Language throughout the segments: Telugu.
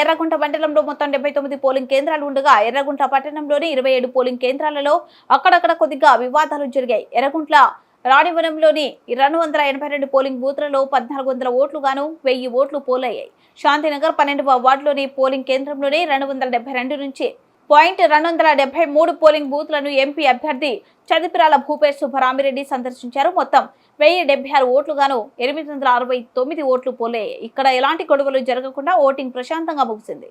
ఎర్రగుంట మండలంలో మొత్తం డెబ్బై తొమ్మిది పోలింగ్ కేంద్రాలు ఉండగా ఎర్రగుంట పట్టణంలోని ఇరవై ఏడు పోలింగ్ కేంద్రాలలో అక్కడక్కడ కొద్దిగా వివాదాలు జరిగాయి. ఎర్రగుంట్ల రాణివనంలోని రెండు వందల ఎనభై రెండు పోలింగ్ బూత్లలో పద్నాలుగు వందల ఓట్లు గాను వెయ్యి ఓట్లు పోలయ్యాయి. శాంతినగర్ పన్నెండవ వార్డులోని పోలింగ్ కేంద్రంలోని రెండు వందల డెబ్బై రెండు నుంచి పాయింట్ రెండు వందల డెబ్బై మూడు పోలింగ్ బూత్లను ఎంపీ అభ్యర్థి చదిపిరాల భూపేష్ సుబ్బరామిరెడ్డి సందర్శించారు. మొత్తం వెయ్యి డెబ్బై ఆరు ఓట్లుగాను ఎనిమిది వందల అరవై తొమ్మిది ఓట్లు పోలే. ఇక్కడ ఎలాంటి గొడవలు జరగకుండా ఓటింగ్ ప్రశాంతంగా ముగిసింది.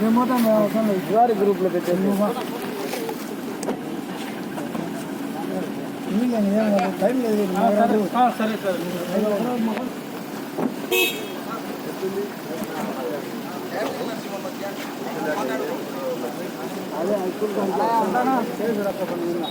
ரிமோட்டாக நான் சொன்னேன் ஜுவாரி குரூப்பில் போய் நீங்கள் டைமில் ஆ சரி சார் ಅದೇ ಹೈಸ್ಕೂಲ್ ಸರಿ ಸರ್ ಅಪ್ಪ ಬಂದಿಲ್ಲ